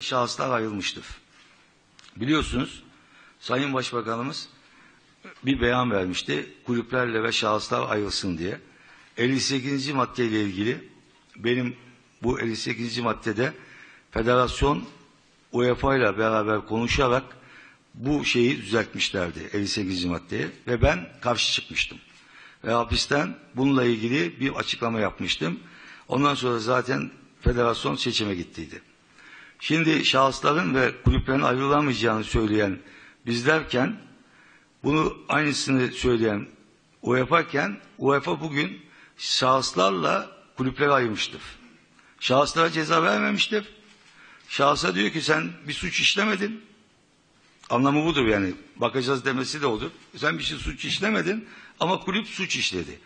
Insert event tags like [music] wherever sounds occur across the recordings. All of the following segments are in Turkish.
şahıslar ayrılmıştır. Biliyorsunuz Sayın Başbakanımız bir beyan vermişti. Kulüplerle ve şahıslar ayrılsın diye. 58. maddeyle ilgili benim bu 58. maddede federasyon UEFA ile beraber konuşarak bu şeyi düzeltmişlerdi 58. maddeyi ve ben karşı çıkmıştım. Ve hapisten bununla ilgili bir açıklama yapmıştım. Ondan sonra zaten federasyon seçime gittiydi. Şimdi şahısların ve kulüplerin ayrılamayacağını söyleyen bizlerken bunu aynısını söyleyen UEFA iken UEFA bugün şahıslarla kulüpleri ayırmıştır. Şahıslara ceza vermemiştir. Şahsa diyor ki sen bir suç işlemedin. Anlamı budur yani. Bakacağız demesi de odur. Sen bir şey suç işlemedin ama kulüp suç işledi.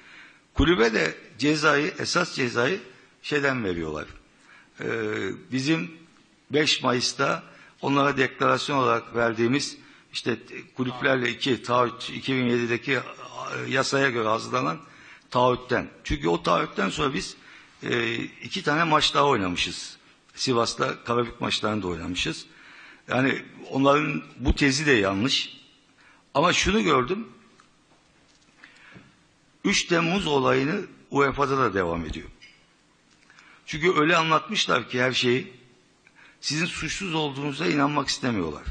Kulübe de cezayı, esas cezayı şeyden veriyorlar. Ee, bizim 5 Mayıs'ta onlara deklarasyon olarak verdiğimiz işte kulüplerle iki taahhüt 2007'deki yasaya göre hazırlanan taahhütten. Çünkü o taahhütten sonra biz e, iki tane maç daha oynamışız. Sivas'ta Karabük maçlarını da oynamışız. Yani onların bu tezi de yanlış. Ama şunu gördüm. 3 Temmuz olayını UEFA'da da devam ediyor. Çünkü öyle anlatmışlar ki her şeyi sizin suçsuz olduğunuza inanmak istemiyorlar.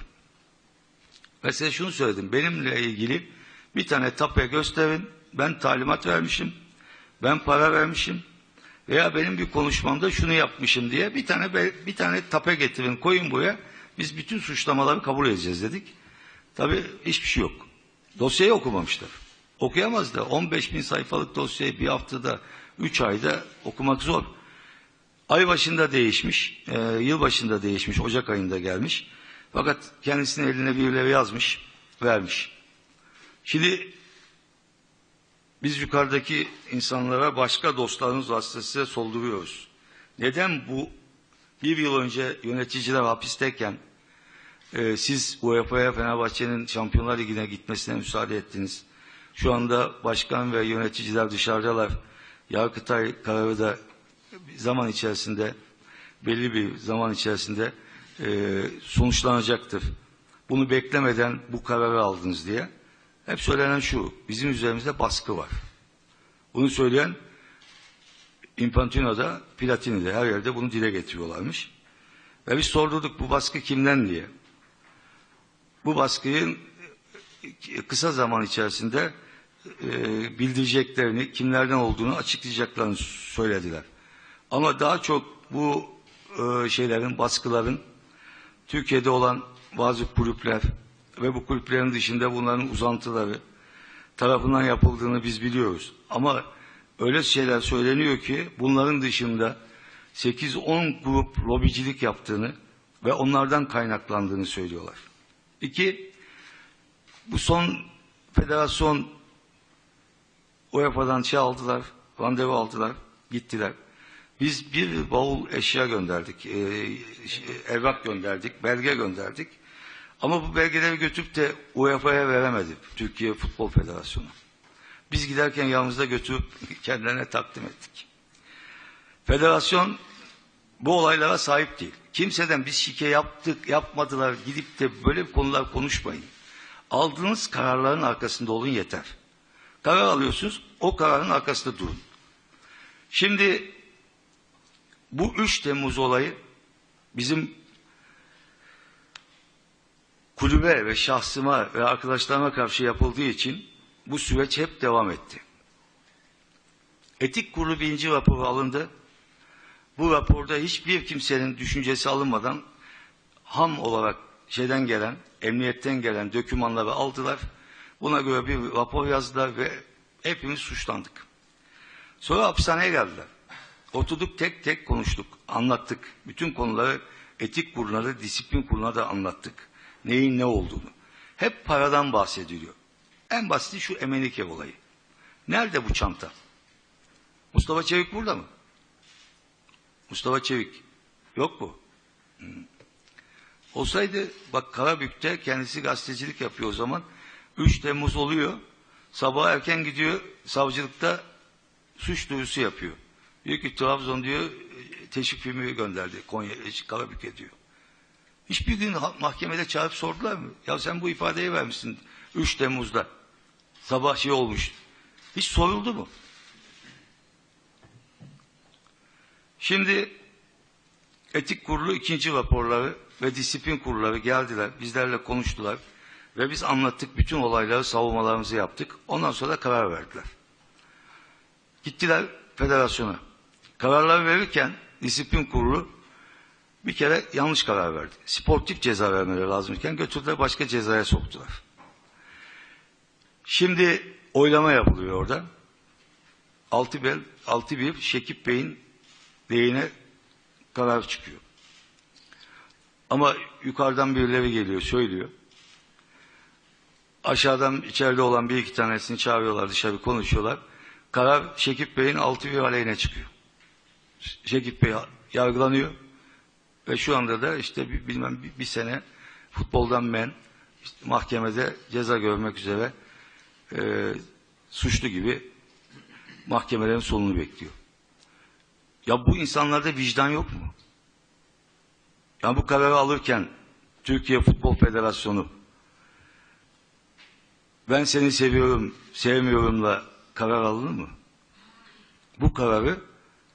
Mesela şunu söyledim. Benimle ilgili bir tane tape gösterin. Ben talimat vermişim. Ben para vermişim. Veya benim bir konuşmamda şunu yapmışım diye bir tane bir tane tape getirin koyun buraya. Biz bütün suçlamaları kabul edeceğiz dedik. Tabii hiçbir şey yok. Dosyayı okumamışlar. Okuyamaz da 15 bin sayfalık dosyayı bir haftada, üç ayda okumak zor. Ay başında değişmiş, e, yıl başında değişmiş, Ocak ayında gelmiş. Fakat kendisinin eline birileri yazmış, vermiş. Şimdi biz yukarıdaki insanlara başka dostlarımız vasıtasıyla solduruyoruz. Neden bu bir yıl önce yöneticiler hapisteyken e, siz UEFA'ya Fenerbahçe'nin Şampiyonlar Ligi'ne gitmesine müsaade ettiniz? Şu anda başkan ve yöneticiler dışarıdalar. Yargıtay kararı da zaman içerisinde belli bir zaman içerisinde e, sonuçlanacaktır. Bunu beklemeden bu kararı aldınız diye. Hep söylenen şu, bizim üzerimizde baskı var. Bunu söyleyen Infantino'da, Platini'de her yerde bunu dile getiriyorlarmış. Ve biz sordurduk bu baskı kimden diye. Bu baskıyı kısa zaman içerisinde e, bildireceklerini, kimlerden olduğunu açıklayacaklarını söylediler. Ama daha çok bu e, şeylerin, baskıların Türkiye'de olan bazı kulüpler ve bu kulüplerin dışında bunların uzantıları tarafından yapıldığını biz biliyoruz. Ama öyle şeyler söyleniyor ki bunların dışında 8-10 grup lobicilik yaptığını ve onlardan kaynaklandığını söylüyorlar. İki, bu son federasyon UEFA'dan şey aldılar, randevu aldılar, gittiler. Biz bir bavul eşya gönderdik, e, evrak gönderdik, belge gönderdik. Ama bu belgeleri götürüp de UEFA'ya veremedik Türkiye Futbol Federasyonu. Biz giderken yanımızda götürüp kendilerine takdim ettik. Federasyon bu olaylara sahip değil. Kimseden biz şike yaptık, yapmadılar gidip de böyle konular konuşmayın. Aldığınız kararların arkasında olun yeter. Karar alıyorsunuz, o kararın arkasında durun. Şimdi bu 3 Temmuz olayı bizim kulübe ve şahsıma ve arkadaşlarıma karşı yapıldığı için bu süreç hep devam etti. Etik kurulu birinci raporu alındı. Bu raporda hiçbir kimsenin düşüncesi alınmadan ham olarak şeyden gelen, emniyetten gelen dokümanları aldılar. Buna göre bir rapor yazdılar ve hepimiz suçlandık. Sonra hapishaneye geldiler. Oturduk tek tek konuştuk, anlattık. Bütün konuları etik kuruluna da disiplin kuruluna da anlattık. Neyin ne olduğunu. Hep paradan bahsediliyor. En basiti şu Emenike olayı. Nerede bu çanta? Mustafa Çevik burada mı? Mustafa Çevik. Yok mu? Hmm. Olsaydı bak Karabük'te kendisi gazetecilik yapıyor o zaman. 3 Temmuz oluyor. Sabah erken gidiyor savcılıkta suç duyurusu yapıyor. Diyor ki Trabzon diyor teşvik filmi gönderdi Konya Karabük'e diyor. Hiçbir gün mahkemede çağırıp sordular mı? Ya sen bu ifadeyi vermişsin 3 Temmuz'da. Sabah şey olmuş. Hiç soruldu mu? Şimdi etik kurulu ikinci raporları ve disiplin kurulları geldiler. Bizlerle konuştular. Ve biz anlattık. Bütün olayları savunmalarımızı yaptık. Ondan sonra karar verdiler. Gittiler federasyona. Kararları verirken disiplin kurulu bir kere yanlış karar verdi. Sportif ceza vermeleri lazımken götürdüler başka cezaya soktular. Şimdi oylama yapılıyor orada. 6-1 6-1 Şekip Bey'in lehine karar çıkıyor. Ama yukarıdan birileri geliyor, söylüyor. Aşağıdan içeride olan bir iki tanesini çağırıyorlar dışarı konuşuyorlar. Karar Şekip Bey'in 6-1 aleyhine çıkıyor. Şekip Bey yargılanıyor. Ve şu anda da işte bilmem bir, bir sene futboldan men işte mahkemede ceza görmek üzere e, suçlu gibi mahkemelerin sonunu bekliyor. Ya bu insanlarda vicdan yok mu? Ya bu kararı alırken Türkiye Futbol Federasyonu ben seni seviyorum, sevmiyorumla karar alınır mı? Bu kararı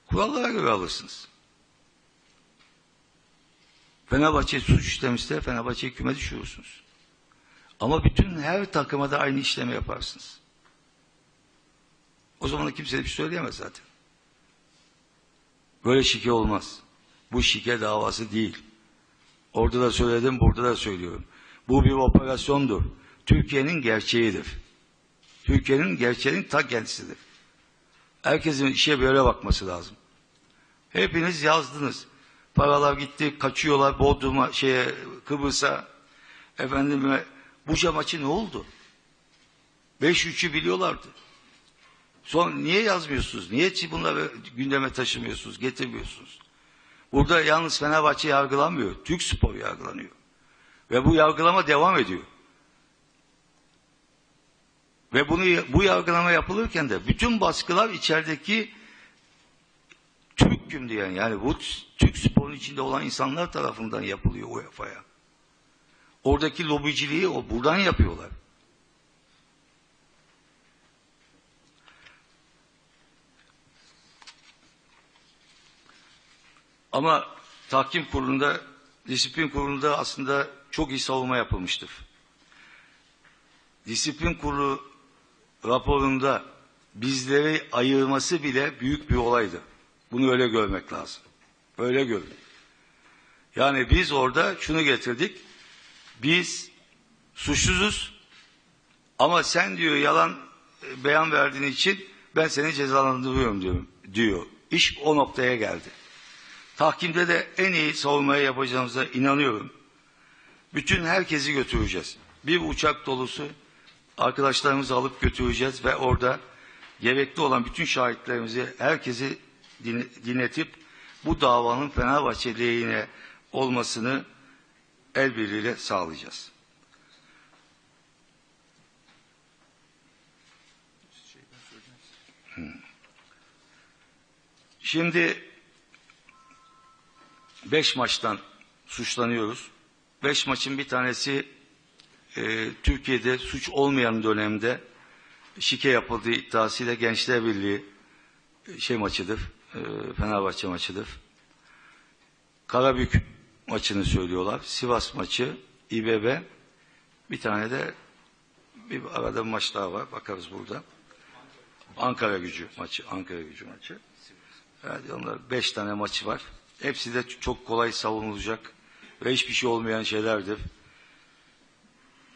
kurallara göre alırsınız. Fenerbahçe suç işlemişse Fenerbahçe'yi küme düşürürsünüz. Ama bütün her takıma da aynı işlemi yaparsınız. O zaman da kimse bir şey söyleyemez zaten. Böyle şike olmaz. Bu şike davası değil. Orada da söyledim, burada da söylüyorum. Bu bir operasyondur. Türkiye'nin gerçeğidir. Türkiye'nin gerçeğinin ta kendisidir. Herkesin işe böyle bakması lazım. Hepiniz yazdınız. Paralar gitti, kaçıyorlar Bodrum'a, şeye, Kıbrıs'a. Efendime, Buca maçı ne oldu? 5-3'ü biliyorlardı. Son niye yazmıyorsunuz? Niye bunları gündeme taşımıyorsunuz, getirmiyorsunuz? Burada yalnız Fenerbahçe yargılanmıyor. Türk Spor yargılanıyor. Ve bu yargılama devam ediyor. Ve bunu bu yargılama yapılırken de bütün baskılar içerideki Türk'üm diyen yani bu Türk sporun içinde olan insanlar tarafından yapılıyor UEFA'ya. Oradaki lobiciliği o buradan yapıyorlar. Ama tahkim kurulunda, disiplin kurulunda aslında çok iyi savunma yapılmıştır. Disiplin kurulu raporunda bizleri ayırması bile büyük bir olaydı. Bunu öyle görmek lazım. Öyle görün. Yani biz orada şunu getirdik. Biz suçsuzuz ama sen diyor yalan e, beyan verdiğin için ben seni cezalandırıyorum diyor, diyor. İş o noktaya geldi. Tahkimde de en iyi savunmayı yapacağımıza inanıyorum. Bütün herkesi götüreceğiz. Bir uçak dolusu arkadaşlarımızı alıp götüreceğiz ve orada gerekli olan bütün şahitlerimizi, herkesi dinletip bu davanın Fenerbahçe lehine olmasını el birliğiyle sağlayacağız. Hmm. Şimdi beş maçtan suçlanıyoruz. Beş maçın bir tanesi e, Türkiye'de suç olmayan dönemde şike yapıldığı iddiasıyla Gençler Birliği e, şey maçıdır. E, Fenerbahçe maçıdır. Karabük maçını söylüyorlar. Sivas maçı, İBB. Bir tane de bir arada bir maç daha var. Bakarız burada. Ankara gücü maçı. Ankara gücü maçı. Evet, onlar beş tane maçı var. Hepsi de çok kolay savunulacak ve hiçbir şey olmayan şeylerdir.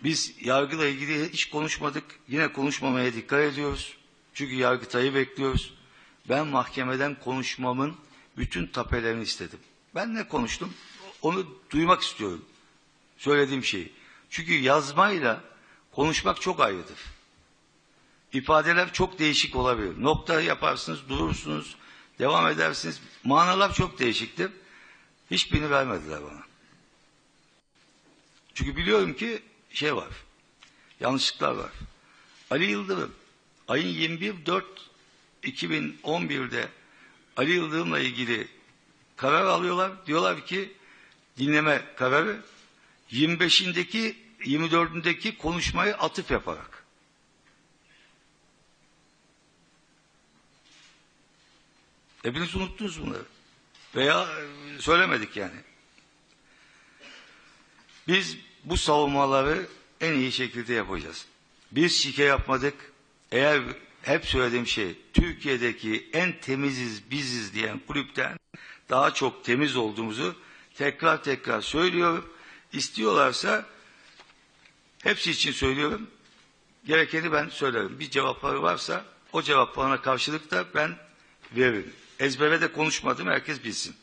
Biz yargıyla ilgili hiç konuşmadık. Yine konuşmamaya dikkat ediyoruz. Çünkü yargıtayı bekliyoruz. Ben mahkemeden konuşmamın bütün tapelerini istedim. Ben ne konuştum? Onu duymak istiyorum. Söylediğim şeyi. Çünkü yazmayla konuşmak çok ayrıdır. İfadeler çok değişik olabilir. Nokta yaparsınız, durursunuz, devam edersiniz. Manalar çok değişiktir. Hiçbirini vermediler bana. Çünkü biliyorum ki şey var. Yanlışlıklar var. Ali Yıldırım ayın 21 4 2011'de Ali Yıldırım'la ilgili karar alıyorlar. Diyorlar ki dinleme kararı 25'indeki 24'ündeki konuşmayı atıf yaparak. Hepiniz unuttunuz bunları. Veya söylemedik yani. Biz bu savunmaları en iyi şekilde yapacağız. Biz şike yapmadık. Eğer hep söylediğim şey Türkiye'deki en temiziz biziz diyen kulüpten daha çok temiz olduğumuzu tekrar tekrar söylüyorum. İstiyorlarsa hepsi için söylüyorum. Gerekeni ben söylerim. Bir cevapları varsa o cevaplarına karşılık da ben veririm. Ezbere de konuşmadım herkes bilsin.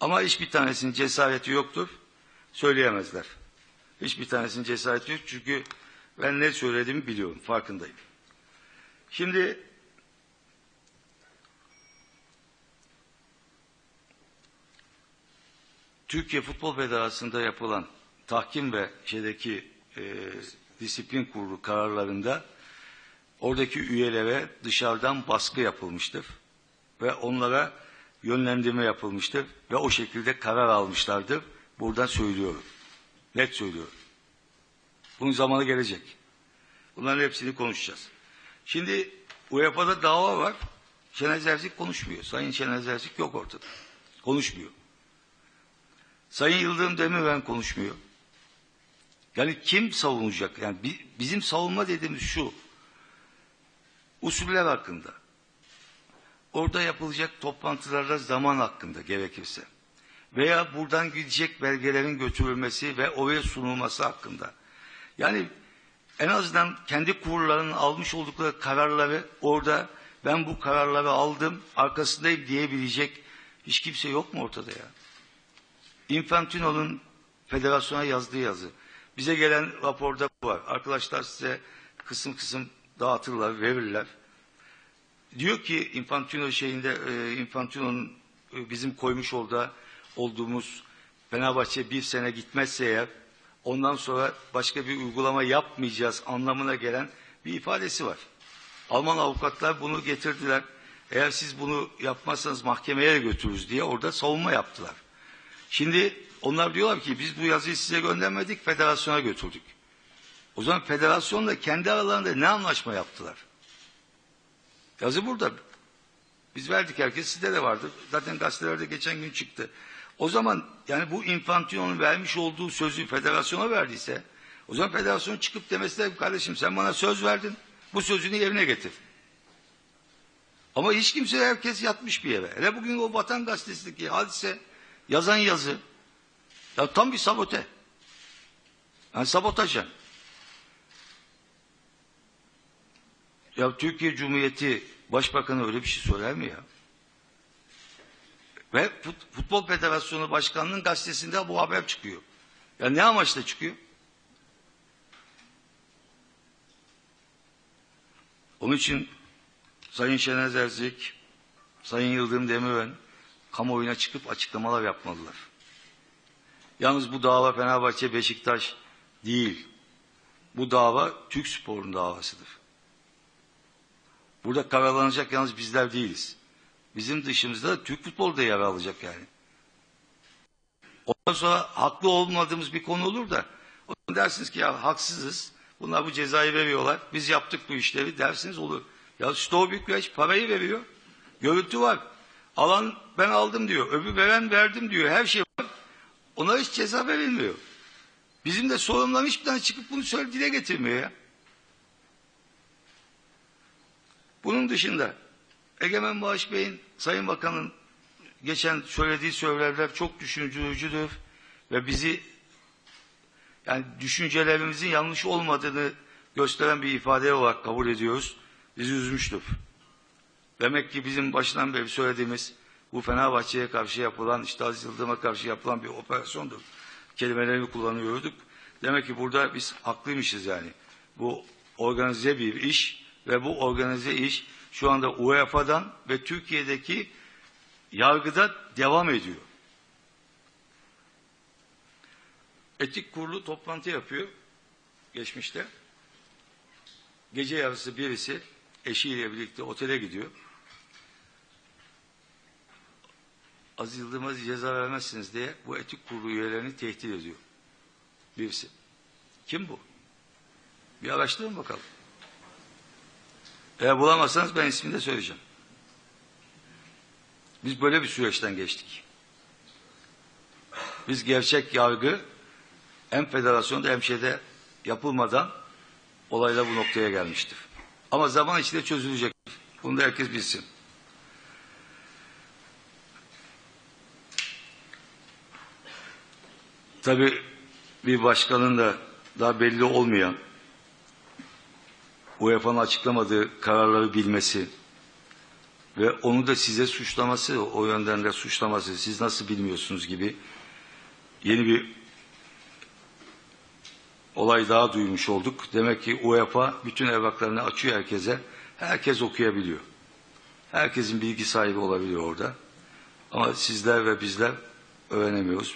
Ama hiçbir tanesinin cesareti yoktur. Söyleyemezler. Hiçbir tanesinin cesareti yok çünkü ben ne söylediğimi biliyorum, farkındayım. Şimdi Türkiye Futbol Federası'nda yapılan tahkim ve şeydeki e, disiplin kurulu kararlarında oradaki üyelere dışarıdan baskı yapılmıştır ve onlara yönlendirme yapılmıştır ve o şekilde karar almışlardır. Buradan söylüyorum. Net söylüyorum. Bunun zamanı gelecek. Bunların hepsini konuşacağız. Şimdi UEFA'da dava var. Şener Zerzik konuşmuyor. Sayın Şener Zerzik yok ortada. Konuşmuyor. Sayın Yıldırım Demirören konuşmuyor. Yani kim savunacak? Yani bi- bizim savunma dediğimiz şu. Usuller hakkında. Orada yapılacak toplantılarda zaman hakkında gerekirse. Veya buradan gidecek belgelerin götürülmesi ve oraya sunulması hakkında. Yani en azından kendi kurullarının almış oldukları kararları orada ben bu kararları aldım arkasındayım diyebilecek hiç kimse yok mu ortada ya? Infantino'nun federasyona yazdığı yazı. Bize gelen raporda bu var. Arkadaşlar size kısım kısım dağıtırlar, verirler. Diyor ki Infantino şeyinde e, Infantino'nun e, bizim koymuş olduğu olduğumuz Fenerbahçe bir sene gitmezse eğer ondan sonra başka bir uygulama yapmayacağız anlamına gelen bir ifadesi var. Alman avukatlar bunu getirdiler. Eğer siz bunu yapmazsanız mahkemeye götürürüz diye orada savunma yaptılar. Şimdi onlar diyorlar ki biz bu yazıyı size göndermedik, federasyona götürdük. O zaman federasyonla kendi aralarında ne anlaşma yaptılar? Yazı burada. Biz verdik herkes, sizde de vardı. Zaten gazetelerde geçen gün çıktı. O zaman yani bu Infantino'nun vermiş olduğu sözü federasyona verdiyse, o zaman federasyon çıkıp demesi de kardeşim sen bana söz verdin, bu sözünü yerine getir. Ama hiç kimse herkes yatmış bir yere. Hele bugün o Vatan Gazetesi'ndeki hadise yazan yazı ya tam bir sabote. Yani sabotaj yani. Ya Türkiye Cumhuriyeti Başbakanı öyle bir şey söyler mi ya? Ve Fut- Futbol Federasyonu Başkanı'nın gazetesinde bu haber çıkıyor. Ya ne amaçla çıkıyor? Onun için Sayın Şener Zerzik, Sayın Yıldırım Demirören kamuoyuna çıkıp açıklamalar yapmalılar. Yalnız bu dava Fenerbahçe Beşiktaş değil. Bu dava Türk sporun davasıdır. Burada karalanacak yalnız bizler değiliz. Bizim dışımızda da Türk futbolu da yer alacak yani. Ondan sonra haklı olmadığımız bir konu olur da dersiniz ki ya haksızız. Bunlar bu cezayı veriyorlar. Biz yaptık bu işleri dersiniz olur. Ya Stoğ Bükreş parayı veriyor. Görüntü var. Alan ben aldım diyor. Öbür veren verdim diyor. Her şey var. Ona hiç ceza verilmiyor. Bizim de sorumlular hiçbir tane çıkıp bunu söyle dile getirmiyor ya. Bunun dışında Egemen Bağış Bey'in Sayın Bakan'ın geçen söylediği söylemler çok düşündürücüdür ve bizi yani düşüncelerimizin yanlış olmadığını gösteren bir ifade olarak kabul ediyoruz. Bizi üzmüştür. Demek ki bizim baştan beri söylediğimiz bu Fenerbahçe'ye karşı yapılan, işte Aziz Yıldırım'a karşı yapılan bir operasyondur. Kelimelerini kullanıyorduk. Demek ki burada biz haklıymışız yani. Bu organize bir iş ve bu organize iş şu anda UEFA'dan ve Türkiye'deki yargıda devam ediyor. Etik kurulu toplantı yapıyor geçmişte. Gece yarısı birisi eşiyle birlikte otele gidiyor. Aziz Yıldırım'a ceza vermezsiniz diye bu etik kurulu üyelerini tehdit ediyor. birisi. Kim bu? Bir araştırın bakalım. Eğer bulamazsanız ben ismini de söyleyeceğim. Biz böyle bir süreçten geçtik. Biz gerçek yargı hem federasyonda hem şeyde yapılmadan olayla bu noktaya gelmiştir. Ama zaman içinde çözülecek. Bunu da herkes bilsin. Tabii bir başkanın da daha belli olmayan UEFA'nın açıklamadığı kararları bilmesi ve onu da size suçlaması, o yönden de suçlaması, siz nasıl bilmiyorsunuz gibi yeni bir olay daha duymuş olduk. Demek ki UEFA bütün evraklarını açıyor herkese. Herkes okuyabiliyor. Herkesin bilgi sahibi olabiliyor orada. Ama sizler ve bizler öğrenemiyoruz.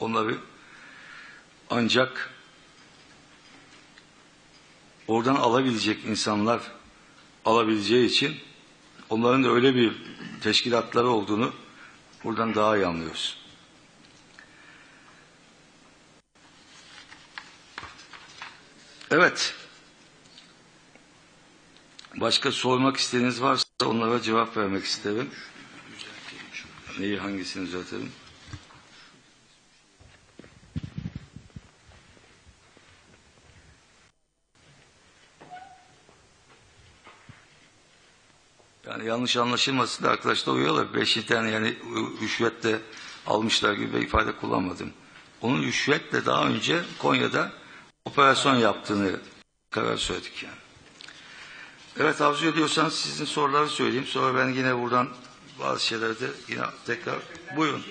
Onları ancak oradan alabilecek insanlar alabileceği için onların da öyle bir teşkilatları olduğunu buradan daha iyi anlıyoruz. Evet. Başka sormak istediğiniz varsa onlara cevap vermek isterim. Neyi hangisini düzeltelim? Yanlış anlaşılmasın da arkadaşlar uyuyorlar. Beş tane yani rüşvetle almışlar gibi bir ifade kullanmadım. Onun rüşvetle daha önce Konya'da operasyon yaptığını karar söyledik yani. Evet arzu ediyorsanız sizin soruları söyleyeyim. Sonra ben yine buradan bazı şeyleri de yine tekrar buyurun.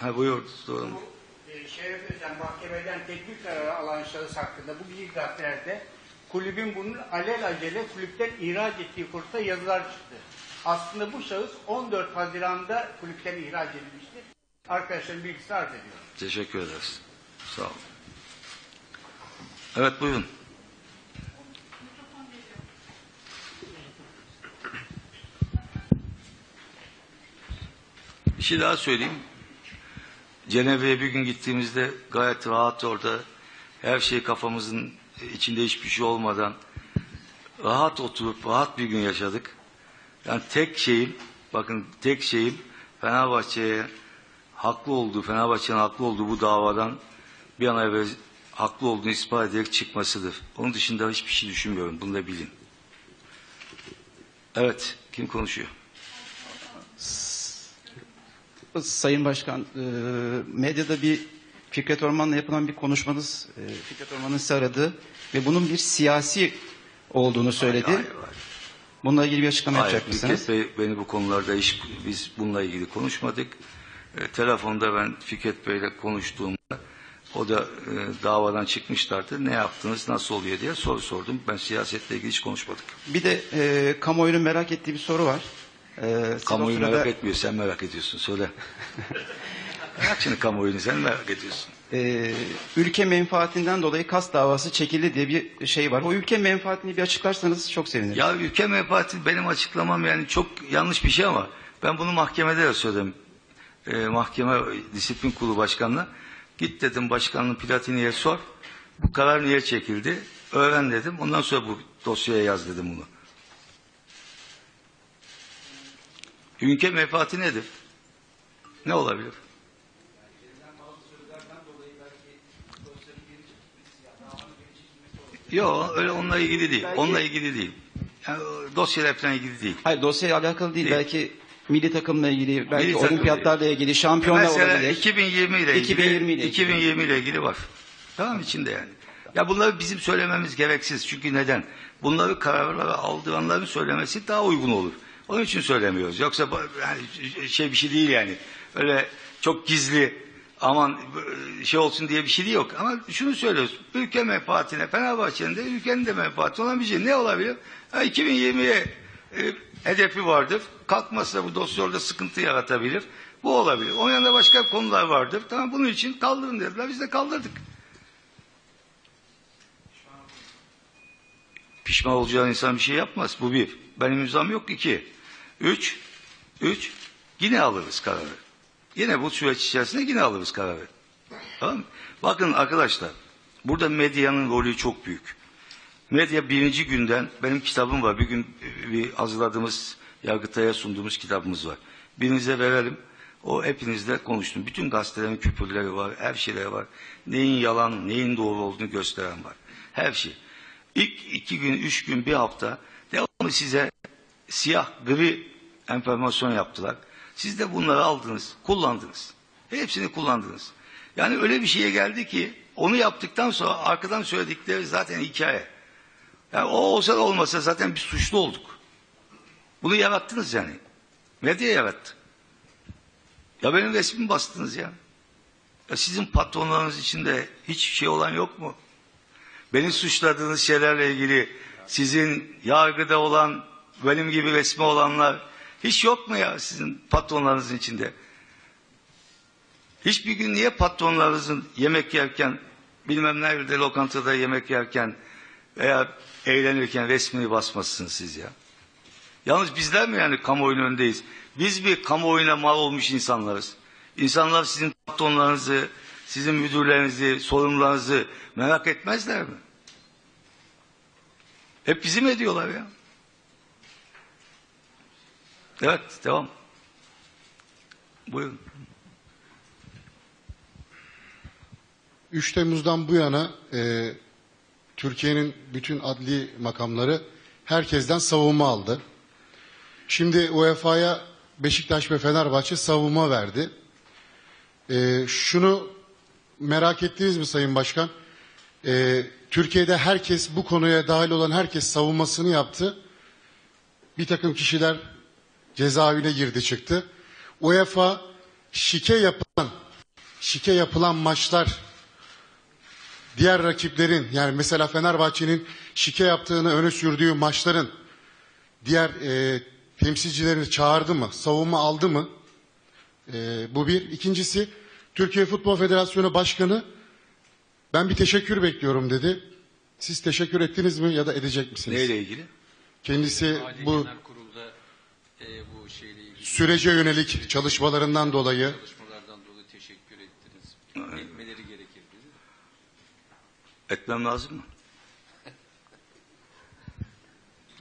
Ha buyur. Doğru. E, Şeref Özen mahkemeden teknik kararı alan şahıs hakkında bu bilgilerinde kulübün bunun alelacele kulüpten ihraç ettiği konusunda yazılar çıktı. Aslında bu şahıs 14 Haziran'da kulüpten ihraç edilmiştir. Arkadaşların bilgisi arz ediyorum. Teşekkür ederiz. Sağ olun. Evet buyurun. Bir şey daha söyleyeyim. Cenevre'ye bir gün gittiğimizde gayet rahat orada her şey kafamızın içinde hiçbir şey olmadan rahat oturup rahat bir gün yaşadık. Yani tek şeyim, bakın tek şeyim Fenerbahçe'ye haklı olduğu, Fenerbahçe'nin haklı olduğu bu davadan bir an evvel haklı olduğunu ispat ederek çıkmasıdır. Onun dışında hiçbir şey düşünmüyorum. Bunu da bilin. Evet, kim konuşuyor? Sayın Başkan, e, medyada bir Fikret Orman'la yapılan bir konuşmanız, e, Fikret Orman'ın sizi aradı ve bunun bir siyasi olduğunu söyledi. Hayır, hayır, hayır. Bununla ilgili bir açıklama Hayır, yapacak mısınız? Fikret Bey beni bu konularda hiç biz bununla ilgili konuşmadık. E, telefonda ben Fikret Bey'le konuştuğumda o da e, davadan çıkmışlardı. Ne yaptınız, nasıl oluyor diye soru sordum. Ben siyasetle ilgili hiç konuşmadık. Bir de e, kamuoyunun merak ettiği bir soru var. E, Kamuoyu sırada, merak etmiyor, sen merak ediyorsun. Söyle. [laughs] Bırak şimdi kamuoyunu, sen merak ediyorsun. e, ülke menfaatinden dolayı kas davası çekildi diye bir şey var. O ülke menfaatini bir açıklarsanız çok sevinirim. Ya ülke menfaati benim açıklamam yani çok yanlış bir şey ama ben bunu mahkemede de söyledim. Ee, mahkeme disiplin kurulu başkanına git dedim başkanın platiniye sor. Bu karar niye çekildi? Öğren dedim. Ondan sonra bu dosyaya yaz dedim bunu. Ülke menfaati nedir? Ne olabilir? Yok öyle onunla ilgili değil. Onunla ilgili değil. Yani, dosyayla falan ilgili değil. Hayır dosyayla alakalı değil. Değil. Belki milli takımla ilgili, belki Milli olimpiyatlarla ilgili, şampiyonlar Mesela olabilir. 2020 ile ilgili, 2020 ile ilgili. 2020 ile ilgili var. Tamam içinde yani. Ya bunları bizim söylememiz gereksiz. Çünkü neden? Bunları kararları aldıranların söylemesi daha uygun olur. Onun için söylemiyoruz. Yoksa yani şey bir şey değil yani. Öyle çok gizli aman şey olsun diye bir şey değil yok. Ama şunu söylüyoruz. Ülke menfaatine Fenerbahçe'nin de ülkenin de menfaati olan bir şey. Ne olabilir? Ha, 2020'ye e, hedefi vardır. Kalkması bu dosyalarda sıkıntı yaratabilir. Bu olabilir. Onun yanında başka konular vardır. Tamam bunun için kaldırın dediler. Biz de kaldırdık. Pişman olacağı insan bir şey yapmaz. Bu bir. Benim imzam yok. iki. Üç. Üç. Yine alırız kararı. Yine bu süreç içerisinde yine alırız kararı. Tamam mı? Bakın arkadaşlar, burada medyanın rolü çok büyük. Medya birinci günden, benim kitabım var. Bir gün e, bir hazırladığımız, Yargıtay'a sunduğumuz kitabımız var. Birinize verelim. O hepinizle konuştum. Bütün gazetelerin küpürleri var, her şeyleri var. Neyin yalan, neyin doğru olduğunu gösteren var. Her şey. İlk iki gün, üç gün, bir hafta devamlı size siyah, gri enformasyon yaptılar. Siz de bunları aldınız, kullandınız. Hepsini kullandınız. Yani öyle bir şeye geldi ki onu yaptıktan sonra arkadan söyledikleri zaten hikaye. Yani o olsa da olmasa zaten bir suçlu olduk. Bunu yarattınız yani. Medya yarattı. Ya benim resmimi bastınız ya. Ya sizin patronlarınız içinde hiç şey olan yok mu? Beni suçladığınız şeylerle ilgili sizin yargıda olan benim gibi resmi olanlar hiç yok mu ya sizin patronlarınızın içinde? Hiçbir gün niye patronlarınızın yemek yerken bilmem nerede lokantada yemek yerken veya eğlenirken resmini basmazsınız siz ya? Yalnız bizler mi yani kamuoyunun önündeyiz? Biz bir kamuoyuna mal olmuş insanlarız. İnsanlar sizin patronlarınızı, sizin müdürlerinizi, sorumlularınızı merak etmezler mi? Hep bizim ediyorlar ya. Evet, devam. Buyurun. 3 Temmuz'dan bu yana e, Türkiye'nin bütün adli makamları herkesten savunma aldı. Şimdi UEFA'ya Beşiktaş ve Fenerbahçe savunma verdi. E, şunu merak ettiniz mi Sayın Başkan? E, Türkiye'de herkes bu konuya dahil olan herkes savunmasını yaptı. Bir takım kişiler cezaevine girdi çıktı. UEFA şike yapılan şike yapılan maçlar diğer rakiplerin yani mesela Fenerbahçe'nin şike yaptığını öne sürdüğü maçların diğer e, temsilcilerini çağırdı mı? Savunma aldı mı? E, bu bir. İkincisi Türkiye Futbol Federasyonu Başkanı ben bir teşekkür bekliyorum dedi. Siz teşekkür ettiniz mi ya da edecek misiniz? Neyle ilgili? Kendisi bu e, bu şeyle ilgili sürece yönelik çalışmalarından dolayı çalışmalardan dolayı teşekkür ettiniz. Etmeleri gerekirdi. Etmem lazım mı?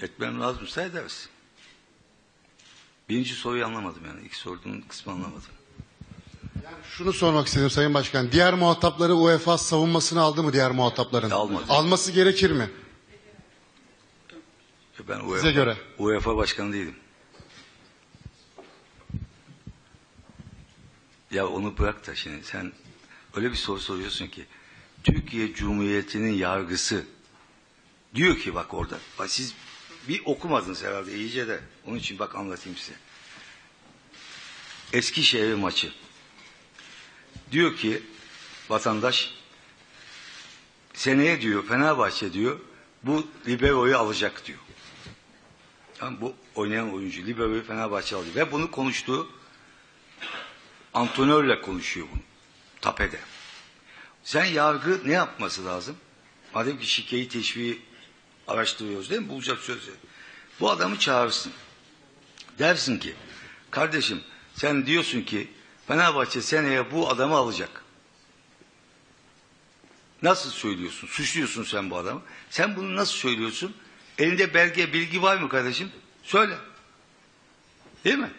Etmem lazımsa ederiz. Birinci soruyu anlamadım yani. İlk sorduğun kısmı anlamadım. Şunu sormak istedim Sayın Başkan. Diğer muhatapları UEFA savunmasını aldı mı diğer muhatapların? Almadı. Alması gerekir mi? Ben UEFA, Size göre. UEFA başkanı değilim. Ya onu bırak da şimdi sen öyle bir soru soruyorsun ki Türkiye Cumhuriyeti'nin yargısı diyor ki bak orada bak siz bir okumadınız herhalde iyice de onun için bak anlatayım size. Eskişehir maçı diyor ki vatandaş seneye diyor Fenerbahçe diyor bu libero'yu alacak diyor. Yani bu oynayan oyuncu libero'yu Fenerbahçe alacak. Ve bunu konuştuğu antrenörle konuşuyor bunu. Tapede. Sen yargı ne yapması lazım? Madem ki şikeyi teşviği araştırıyoruz değil mi? Bulacak sözü. Bu adamı çağırsın. Dersin ki kardeşim sen diyorsun ki Fenerbahçe seneye bu adamı alacak. Nasıl söylüyorsun? Suçluyorsun sen bu adamı. Sen bunu nasıl söylüyorsun? Elinde belge, bilgi var mı kardeşim? Söyle. Değil mi?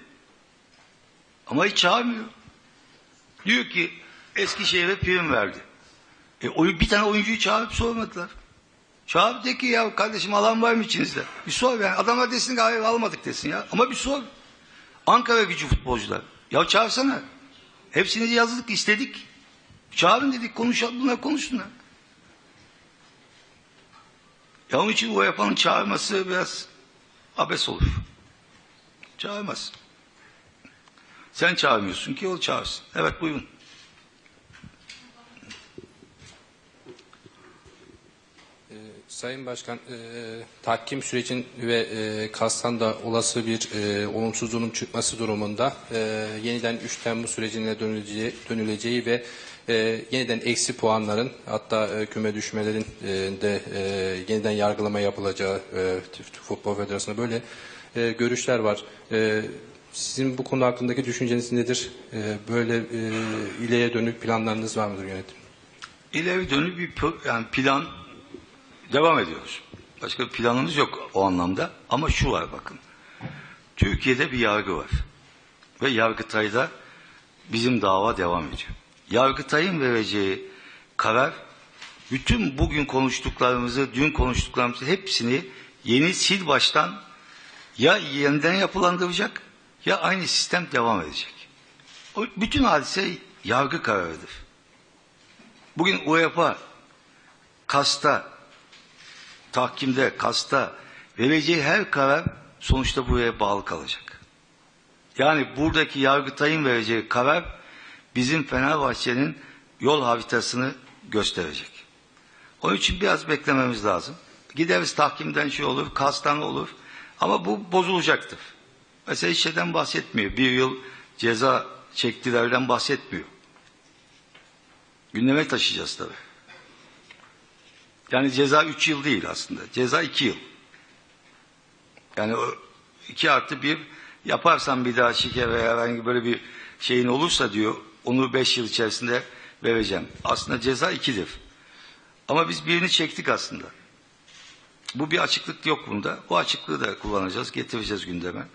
Ama hiç çağırmıyor. Diyor ki Eskişehir'e prim verdi. E, oy- bir tane oyuncuyu çağırıp sormadılar. Çağır de ki ya kardeşim alan var mı içinizde? Bir sor yani. Adamlar desin ki hayır almadık desin ya. Ama bir sor. Ankara gücü futbolcular. Ya çağırsana. Hepsini yazdık istedik. Çağırın dedik konuşalım bunlar konuşsunlar. Ya onun için UEFA'nın çağırması biraz abes olur. Çağırmaz. Sen çağırmıyorsun ki o çağırsın. Evet buyurun. Sayın Başkan, e, tahkim sürecin ve e, KAS'tan olası bir e, olumsuzluğun çıkması durumunda e, yeniden 3 Temmuz sürecine dönüleceği, dönüleceği ve e, yeniden eksi puanların hatta e, küme düşmelerin e, de e, yeniden yargılama yapılacağı e, Futbol Federasyonu böyle e, görüşler var. E, Sizin bu konu hakkındaki düşünceniz nedir? E, böyle e, ileriye dönük planlarınız var mıdır yönetim? İleri dönük bir yani plan devam ediyoruz. Başka bir planımız yok o anlamda. Ama şu var bakın. Türkiye'de bir yargı var. Ve Yargıtay'da bizim dava devam ediyor. Yargıtay'ın vereceği karar bütün bugün konuştuklarımızı, dün konuştuklarımızı hepsini yeni sil baştan ya yeniden yapılandıracak ya aynı sistem devam edecek. O, bütün hadise yargı kararıdır. Bugün UEFA kasta, tahkimde, kasta vereceği her karar sonuçta buraya bağlı kalacak. Yani buradaki Yargıtay'ın vereceği karar bizim Fenerbahçe'nin yol haritasını gösterecek. Onun için biraz beklememiz lazım. Gideriz tahkimden şey olur, kastan olur ama bu bozulacaktır. Mesela şeyden bahsetmiyor. Bir yıl ceza çektilerden bahsetmiyor. Gündeme taşıyacağız tabii. Yani ceza 3 yıl değil aslında. Ceza 2 yıl. Yani 2 artı 1 yaparsan bir daha şike veya herhangi böyle bir şeyin olursa diyor onu 5 yıl içerisinde vereceğim. Aslında ceza 2'dir. Ama biz birini çektik aslında. Bu bir açıklık yok bunda. O açıklığı da kullanacağız, getireceğiz gündeme.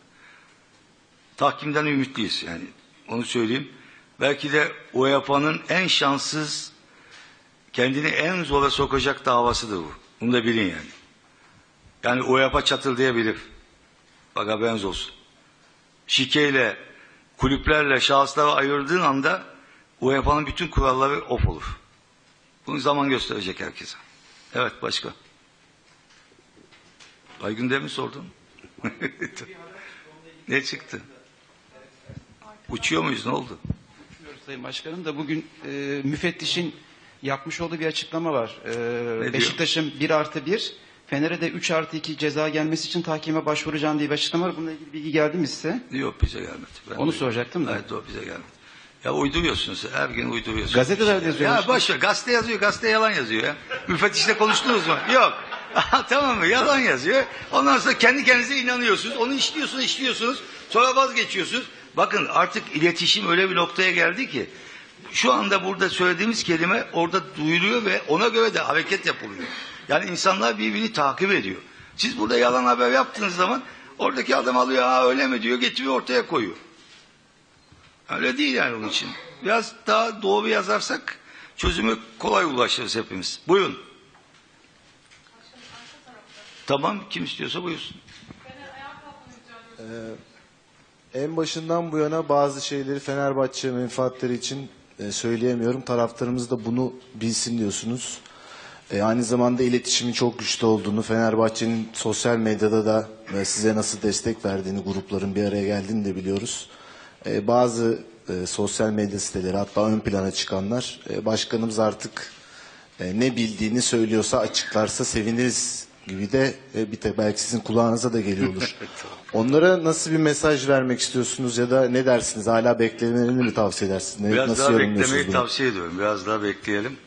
Tahkimden ümitliyiz yani. Onu söyleyeyim. Belki de UEFA'nın en şanssız, kendini en zora sokacak davasıdır bu. Bunu da bilin yani. Yani UEFA çatırdayabilir. Bak haberiniz olsun. Şikeyle, kulüplerle, şahısları ayırdığın anda UEFA'nın bütün kuralları off olur. Bunu zaman gösterecek herkese. Evet başka. Aygün mi sordun? [laughs] ne çıktı? Uçuyor muyuz ne oldu? Bilmiyorum Sayın Başkanım da bugün e, müfettişin yapmış olduğu bir açıklama var. E? Beşiktaş'ın 1 artı 1, Fener'e de 3 artı 2 ceza gelmesi için tahkime başvuracağım diye bir açıklama var. Bununla ilgili bilgi geldi mi size? Yok bize gelmedi. Ben Onu de- soracaktım da. Evet o bize gelmedi. Ya uyduruyorsunuz. Her gün uyduruyorsunuz. Gazetelerde yazıyor. Ya boş ver. Gazete yazıyor. Gazete yalan yazıyor ya. Müfettişle konuştunuz mu? Yok. [laughs] tamam mı? Yalan yazıyor. Ondan sonra kendi kendinize inanıyorsunuz. Onu işliyorsunuz, işliyorsunuz. Sonra vazgeçiyorsunuz. Bakın artık iletişim öyle bir noktaya geldi ki şu anda burada söylediğimiz kelime orada duyuluyor ve ona göre de hareket yapılıyor. Yani insanlar birbirini takip ediyor. Siz burada yalan haber yaptığınız zaman oradaki adam alıyor ha öyle mi diyor getiriyor ortaya koyuyor. Öyle değil yani onun için. Biraz daha doğru yazarsak çözümü kolay ulaşırız hepimiz. Buyurun. Tamam kim istiyorsa buyursun. En başından bu yana bazı şeyleri Fenerbahçe menfaatleri için e, söyleyemiyorum. Taraftarımız da bunu bilsin diyorsunuz. E, aynı zamanda iletişimin çok güçlü olduğunu, Fenerbahçe'nin sosyal medyada da e, size nasıl destek verdiğini, grupların bir araya geldiğini de biliyoruz. E, bazı e, sosyal medya siteleri hatta ön plana çıkanlar, e, başkanımız artık e, ne bildiğini söylüyorsa açıklarsa seviniriz gibi de e, bir tek belki sizin kulağınıza da geliyor olur. [laughs] Onlara nasıl bir mesaj vermek istiyorsunuz ya da ne dersiniz? Hala beklemelerini mi tavsiye edersiniz? Ne- Biraz nasıl daha beklemeyi bunu? tavsiye ediyorum. Biraz daha bekleyelim.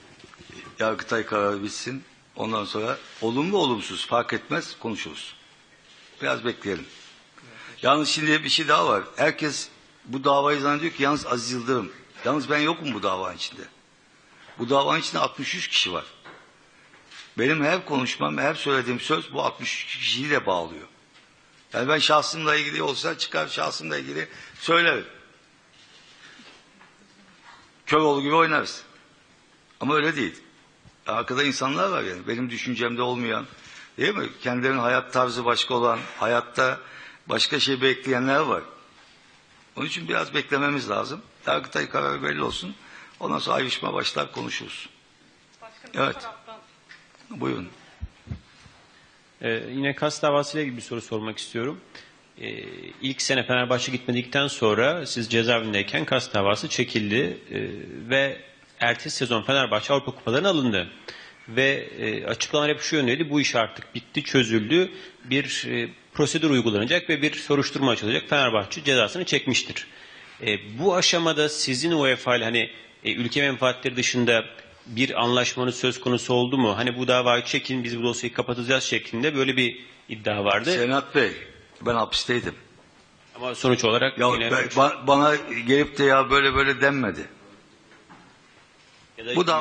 Yargıtay kararı bitsin. Ondan sonra olumlu olumsuz fark etmez konuşuruz. Biraz bekleyelim. Yalnız şimdi bir şey daha var. Herkes bu davayı zannediyor ki yalnız Aziz Yıldırım. Yalnız ben yokum bu davanın içinde. Bu davanın içinde 63 kişi var. Benim her konuşmam, her söylediğim söz bu 63 kişiyi de bağlıyor. Yani ben şahsımla ilgili olsa çıkar şahsımla ilgili söylerim. Köroğlu gibi oynarız. Ama öyle değil. Arkada insanlar var yani. Benim düşüncemde olmayan, değil mi? Kendilerinin hayat tarzı başka olan, hayatta başka şey bekleyenler var. Onun için biraz beklememiz lazım. Yargıtay kararı belli olsun. Ondan sonra ayrışma başlar konuşuruz. Evet. Buyurun. Ee, yine kas davasıyla ilgili bir soru sormak istiyorum. Ee, ilk sene Fenerbahçe gitmedikten sonra siz cezaevindeyken kas davası çekildi Ee, ve ertesi sezon Fenerbahçe Avrupa Kupalarına alındı. Ve e, açıklamalar hep şu yöndeydi, bu iş artık bitti, çözüldü, bir e, prosedür uygulanacak ve bir soruşturma açılacak. Fenerbahçe cezasını çekmiştir. E, bu aşamada sizin UEFA ile hani e, ülke menfaatleri dışında bir anlaşmanız söz konusu oldu mu? Hani bu davayı çekin biz bu dosyayı kapatacağız şeklinde böyle bir iddia vardı. Senat Bey, ben hapisteydim. Ama sonuç olarak Ya yine ba- bana gelip de ya böyle böyle denmedi. ya da Bu da